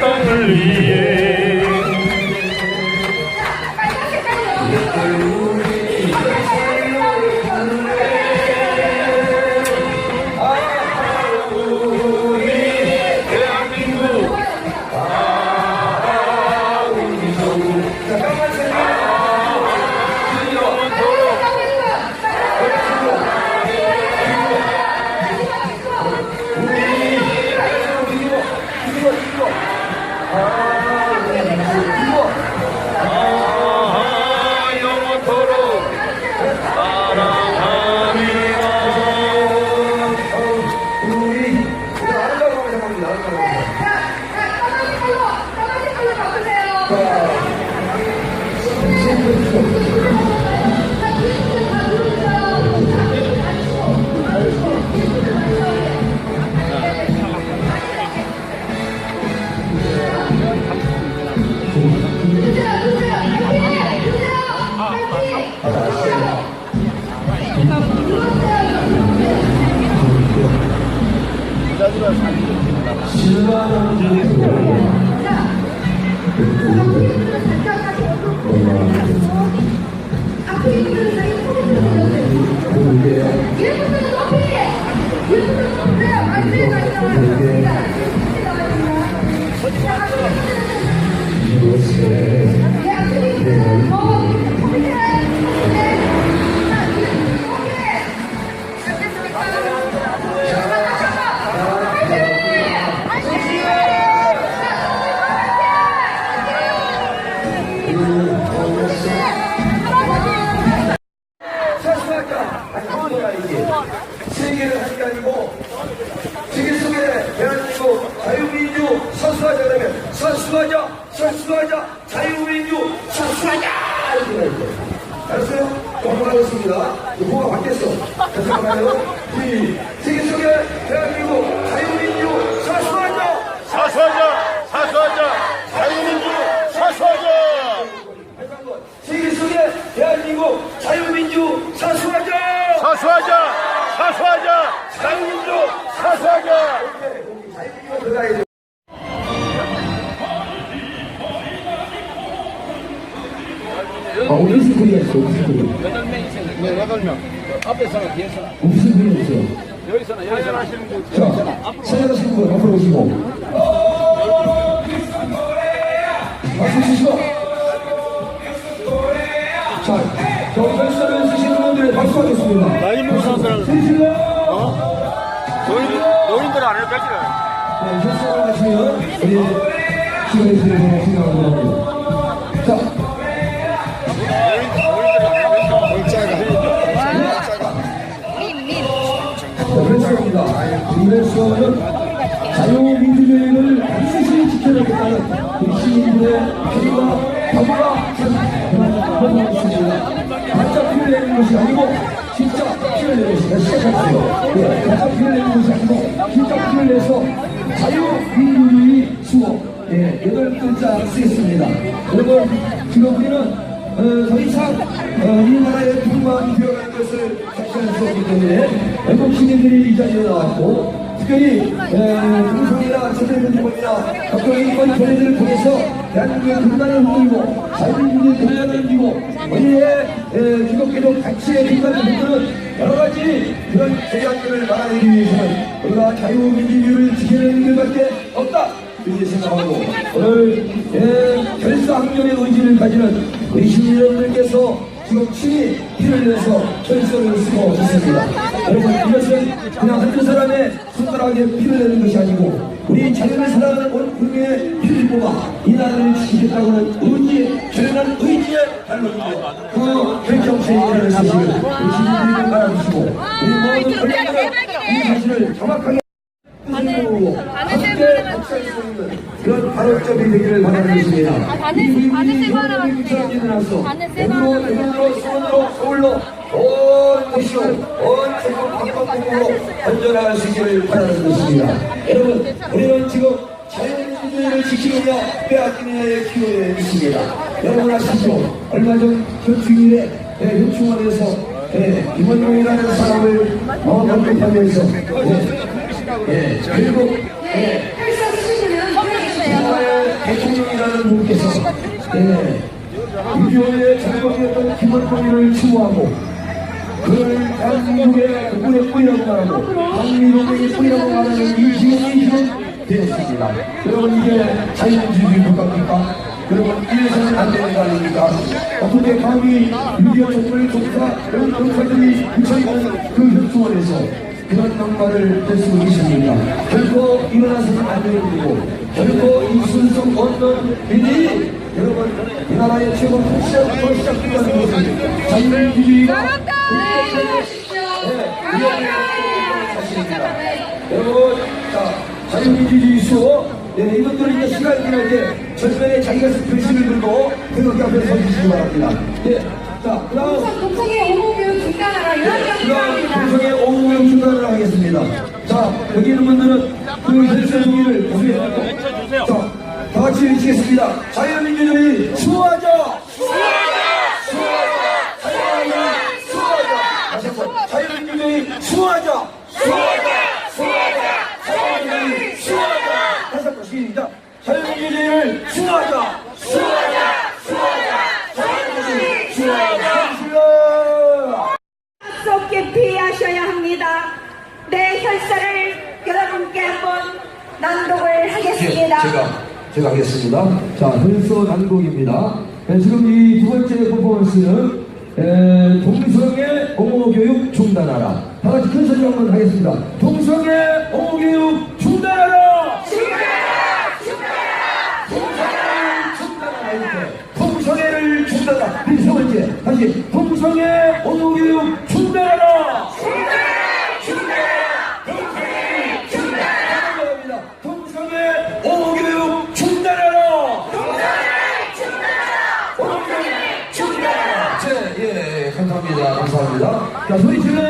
땅을 위해 사수하 세계를 한게 아니고, 세계 속에 대한민국 자유민주 사수하자 그러면, 사수하자, 사수하자, 이렇게 해야 돼. 알았어요? 넘어가겠습니다. 뭐가 바뀌었어. 자, 잠깐만요. 이 세계 속에 대한민국 자유민주 사수하자! 사수하자 사수하자 자유민주 사수하자 세계 속에 대한민국 자유민주 사수하자! 사수하자 사수하자 자유민주 사수하자 자유민주가 들어가야 돼. 아, 무슨 소리였어? 무슨 소리? 여덟 명 있어요. 네, 여덟 명. 앞에서나 뒤에서나. 무슨 소리였어요? 여기서나 여기서나 하시는 분. 자, 찾아가시는 분 앞으로 오시고. 박수 치시고. 자, 저 결선을 쓰시는 분들 박수하겠습니다. 나이 먹은 사람들은 쓰시고. 노인, 노인들 안 해도 되지 네, 결선을 하시면 우리 기원의 수행을 생각하고 합니다. 그래서는 자유민주주의를 반드시 지켜내겠다는 우리 시민들의 땀과 그런 있습니다. 가짜 피를 내는 것이 아니고 진짜 피를 내는 것이 시작할게요. 네, 가짜 피를 내는 것이 아니고 진짜 피를 내서 자유민주주의 수호 예, 여덟 글자 쓰겠습니다. 여러분 지금 우리는 어, 더 이상 어, 이 나라의 불만이 되어가는 것을 자신할 수 없기 때문에 외국 시민들이 이 자리에 나왔고 특별히 공성이나 전대민주공이나 각종 인권 전례들을 통해서 대한민국의 근간을 흔들고 자유민주주의 근간을 흔들고 우리의 기독교적 가치의 근간을 흔드는 여러 가지 그런 제약들을 막아내기 위해서는 우리가 자유민주주의를 지켜내는 것밖에 없다 이렇게 생각하고 오늘 예, 결사항전의 의지를 가지는 우리 여러분들께서 지금 친히 피를 내서 결선을 쓰고 있습니다. 여러분 이것은 그냥 한 사람의 손가락에 피를 내는 것이 아니고 우리 자연을 사랑하는 온 국민의 피를 뽑아 이 나라를 지키겠다고는 의지, 결연한 의지에 달려있고 그 결정체에 일어날 것을 우리 시민들이 알아주시고 우리 모든 권력들은 이 사실을 정확하게 함께 합치할 수 있는 그런 발언점이 되기를 바라는 것입니다. 바늘 세고 하나 대구로, 대구로, 수원으로, 서울로 온 도시로, 온 전국 각방국으로 번져나갈 수 있기를 바라는 것입니다. 여러분, 우리는 지금 자유민주주의를 지키느냐 빼앗기느냐의 기회에 있습니다. 여러분 아시죠? 얼마 전 현충일에 현충원에서 예, 김원용이라는 사람을 어, 언급하면서 예, 예, 그리고 예, 정말 대통령이라는 분께서 예, 유교의 전범이었던 김원용이를 추모하고 그를 대한민국의 국군의 뿌리라고 말하고 한민국의 뿌리라고 말하는 이 기운이 지금 되었습니다. 여러분 이게 자유민주주의 국가입니까? 여러분 이래서는 안 되는 거 아닙니까? 어떻게 감히 6.25 촛불 종사 이런 종사들이 묻혀있는 그 혁수원에서 그런 막말을 할 수 있습니까? 결코 일어나서는 안 되는 일이고 결코 이순성 어떤 일이 여러분 이 나라의 최고 시작부터 시작된다는 것은 자유민주주의가 여러분, 자, 자유민주주의 수호, 네, 이것들은 이제 시간이 지날 때 전면에 자기가 글씨를 들고 태극기 앞에 서주시기 바랍니다. 예, 자, 그 다음, 여기 있는 분들은 그 혈세무기를 고수해주세요. 자, 다 같이 외치겠습니다. 자유민주주의 수호하자! 다시 한 번, 자유민주주의 수호하자! 수호하자! 수호하자! 자유민주주의 수호하자! 다시 한 번, 시작! 자유민주주의를 수호하자! 수호하자! 수호하자! 자유민주주의 수호하자! 수호하자! 썩게 피하셔야 합니다. 내 혈사를 여러분께 한번 낭독을 하겠습니다. 예, 제가 제가 하겠습니다. 자, 혈서 단곡입니다. 예, 지금 이 두 번째 퍼포먼스는 에, 동성애 옹호교육 중단하라. 다 같이 큰 소리 한번 하겠습니다. 동성애 옹호교육 중단하라. 중단하라. 이렇게. 동성애를 중단하라. 이세 번째 다시 동성애 옹호교육 중단하라. 중단하라. 동성애 옹호교육 중단하라. 네, 예,